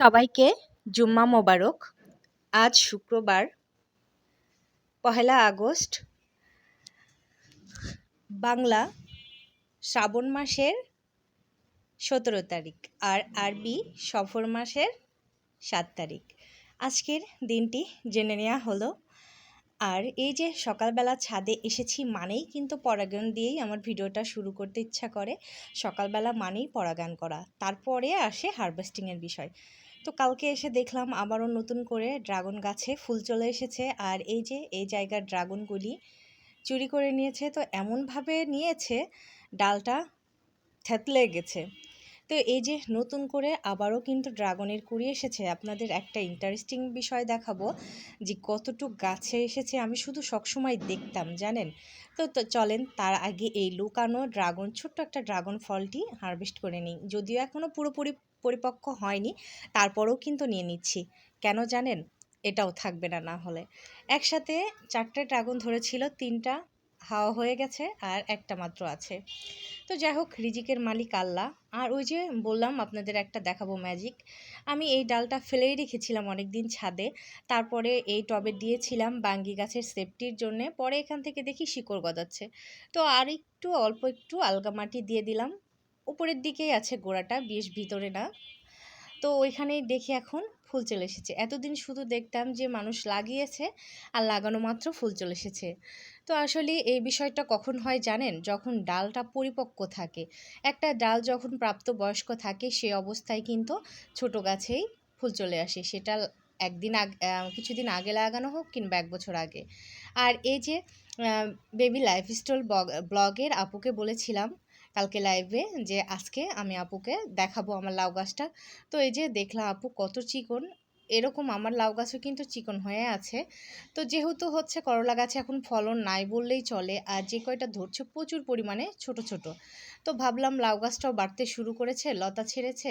সবাইকে জুম্মা মোবারক। আজ শুক্রবার, পহেলা আগস্ট। বাংলা, শ্রাবণ মাসের সতেরো তারিখ আর আরবি, সফর মাসের সাত তারিখ। আজকের দিনটি জেনে নেওয়া হলো। আর এই যে সকালবেলা ছাদে এসেছি মানেই কিন্তু পরাগান দিয়েই আমার ভিডিওটা শুরু করতে ইচ্ছা করে। সকালবেলা মানেই পরাগান করা। তারপরে আসে হারভেস্টিংয়ের বিষয়। তো কালকে এসে দেখলাম আবারও নতুন করে ড্রাগন গাছে ফুল চলে এসেছে। আর এই যে, এই জায়গার ড্রাগনগুলি চুরি করে নিয়েছে, তো এমনভাবে নিয়েছে, ডালটা থেতলে গেছে। তো এই যে নতুন করে আবারও কিন্তু ড্রাগনের কুড়ি এসেছে, আপনাদের একটা ইন্টারেস্টিং বিষয় দেখাবো যে কতটুক গাছে এসেছে আমি শুধু সবসময় দেখতাম, জানেন? তো চলেন তার আগে এই লুকানো ড্রাগন, ছোট্ট একটা ড্রাগন ফলটি হারভেস্ট করে নিই। যদিও এখনও পুরোপুরি পরিপক্ক হয়নি, তারপরেও কিন্তু নিয়ে নিচ্ছি। কেন জানেন? এটাও থাকবে না না হলে। একসাথে চারটে ড্রাগন ধরেছিল, তিনটা হাওয়া হয়ে গেছে আর একটা মাত্র আছে। তো যাই হোক, রিজিকের মালিক আল্লাহ। আর ওই যে বললাম, আপনাদের একটা দেখাবো ম্যাজিক আমি এই ডালটা ফেলেই রেখেছিলাম অনেক দিন ছাদে। তারপরে এই টবে দিয়েছিলাম বাঙ্গি গাছের সেফটির জন্যে। পরে এখান থেকে দেখি শিকড় গজাচ্ছে। তো আর একটু, অল্প একটু আলগা মাটি দিয়ে দিলাম। উপরের দিকেই আছে গোড়াটা, বেশ ভিতরে না। তো ওইখানেই দেখি এখন। ফুল চলে এসেছে। এতদিন শুধু দেখতাম যে মানুষ লাগিয়েছে আর লাগানো মাত্র ফুল চলে এসেছে। তো আসলে এই বিষয়টা কখন হয় জানেন? যখন ডালটা পরিপক্ক থাকে। একটা ডাল যখন প্রাপ্তবয়স্ক থাকে, সে অবস্থায় কিন্তু ছোট গাছেই ফুল চলে আসে। সেটা একদিন আগে কিছুদিন আগে লাগানো হোক কিংবা এক বছর আগে। আর এই যে বেবি লাইফস্টাইল ব্লগের আপুকে বলেছিলাম কালকে লাইভে যে আজকে আমি আপুকে দেখাবো আমার লাউ গাছটা। তো এই যে দেখলাম আপু কত চিকন, এরকম আমার লাউ গাছও কিন্তু চিকন হয়ে আছে। তো যেহেতু হচ্ছে করলা গাছে এখন ফলন নাই বললেই চলে, আর যে কয়টা ধরছে প্রচুর পরিমাণে ছোট ছোট। তো ভাবলাম লাউ গাছটাও বাড়তে শুরু করেছে, লতা ছেড়েছে,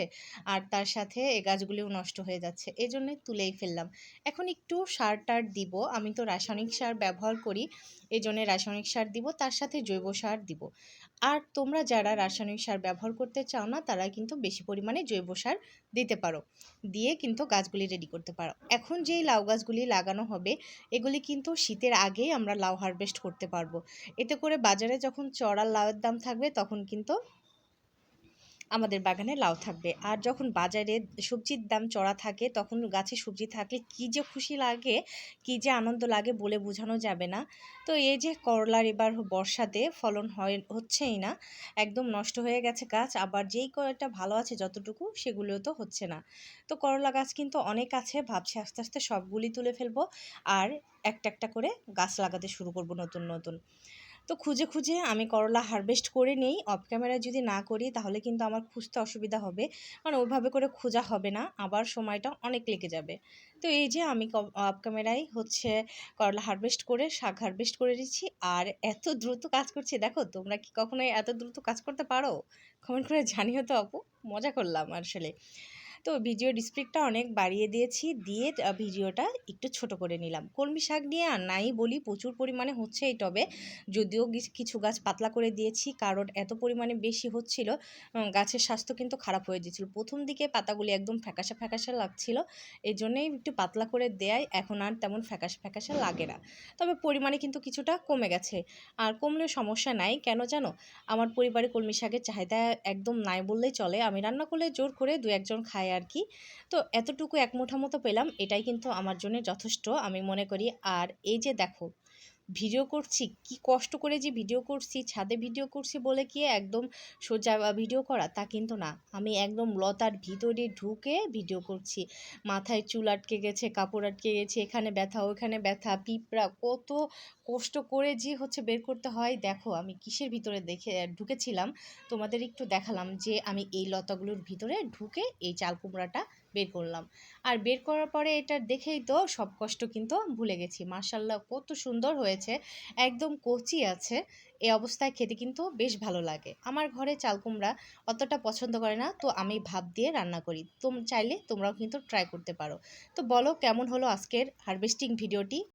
আর তার সাথে এ গাছগুলিও নষ্ট হয়ে যাচ্ছে। এই জন্যে তুলেই ফেললাম। এখন একটু সার টার দিব, আমি তো রাসায়নিক সার ব্যবহার করি এই জন্যে রাসায়নিক সার দিব, তার সাথে জৈব সার দিব। আর তোমরা যারা রাসায়নিক সার ব্যবহার করতে চাও না, তারা কিন্তু বেশি পরিমাণে জৈব সার দিতে পারো। দিয়ে কিন্তু গাছগুলি রেডি করতে পারো। এখন যেই লাউ গাছগুলি লাগানো হবে, এগুলি কিন্তু শীতের আগেই আমরা লাউ হারভেস্ট করতে পারব। এতে করে বাজারে যখন চড়া লাউয়ের দাম থাকবে, তখন কিন্তু আমাদের বাগানে লাউ থাকবে। আর যখন বাজারে সবজির দাম চড়া থাকে, তখন গাছে সবজি থাকলে কী যে খুশি লাগে, কী যে আনন্দ লাগে বলে বোঝানো যাবে না। তো এই যে করলার এবার বর্ষাতে ফলন হয়, হচ্ছেই না। একদম নষ্ট হয়ে গেছে গাছ, আবার যেই কয়টা ভালো আছে যতটুকু, সেগুলোও তো হচ্ছে না। তো করলা গাছ কিন্তু অনেক আছে, ভাবছি আস্তে আস্তে সবগুলি তুলে ফেলব, আর একটা একটা করে গাছ লাগাতে শুরু করব নতুন নতুন। তো খুঁজে খুঁজে আমি করলা হারভেস্ট করে নেই। অফ ক্যামেরায় যদি না করি তাহলে কিন্তু আমার খুঁজতে অসুবিধা হবে। কারণ ওইভাবে করে খোঁজা হবে না, আবার সময়টা অনেক লেগে যাবে। তো এই যে আমি অফ ক্যামেরায় হচ্ছে করলা হারভেস্ট করে, শাক হারভেস্ট করে দিচ্ছি আর এত দ্রুত কাজ করছি, দেখো তোমরা কি কখনোই এত দ্রুত কাজ করতে পারো? কমেন্ট করে জানিও তো আপু, মজা করলাম আসলে। তো ভিডিও ডিসপ্লেটা অনেক বাড়িয়ে দিয়েছি, দিয়ে ভিডিওটা একটু ছোট করে নিলাম। কলমি শাক নিয়ে আর নাই বলি, প্রচুর পরিমাণে হচ্ছে এই টবে যদিও কিছু গাছ পাতলা করে দিয়েছি, কারণ এত পরিমাণে বেশি হচ্ছিল গাছের স্বাস্থ্য কিন্তু খারাপ হয়ে যাচ্ছিল প্রথম দিকে পাতাগুলি একদম ফ্যাকাশা ফ্যাকাশা লাগছিল এই জন্যেই একটু পাতলা করে দেয় এখন আর তেমন ফ্যাকাশা ফ্যাকাশা লাগে না। তবে পরিমাণে কিন্তু কিছুটা কমে গেছে। আর কমলেও সমস্যা নাই, কেন জানো? আমার পরিবারে কলমি শাকের চাহিদা একদম নাই বললেই চলে। আমি রান্না করলে জোর করে দু একজন খায় আর কি। তো এতটুকু এক মুঠা মতো পেলাম, এটাই কিন্তু আমার জন্য যথেষ্ট। আমি মনে করি, আর এই যে দেখো ভিডিও করছি, কি কষ্ট করে যে ভিডিও করছি, ছাদে ভিডিও করছি বলে কি একদম সোজা ভিডিও করা? তা কিন্তু না। আমি একদম লতার ভিতরে ঢুকে ভিডিও করছি। মাথায় চুল আটকে গেছে, কাপড় আটকে গেছে, এখানে ব্যথা ওইখানে ব্যথা, পিঁপড়া, কত কষ্ট করে যে হচ্ছে বের করতে হয়। দেখো, আমি কিসের ভিতরে দেখে, ঢুকেছিলাম? তোমাদের একটু দেখালাম যে আমি এই লতাগুলোর ভিতরে ঢুকে এই চাল কুমড়াটা বের করলাম। আর বের করার পরে এটা দেখেই তো সব কষ্ট কিন্তু ভুলে গেছি। মার্শাল্লাহ কত সুন্দর হয়েছে। একদম কচি আছে। এ অবস্থায় খেতে কিন্তু বেশ ভালো লাগে। আমার ঘরে চালকুমড়া অতটা পছন্দ করে না, তো আমি ভাব দিয়ে রান্না করি। তোম, চাইলে তোমরাও কিন্তু ট্রাই করতে পারো। তো বলো কেমন হলো আজকের হার্ভেস্টিং ভিডিওটি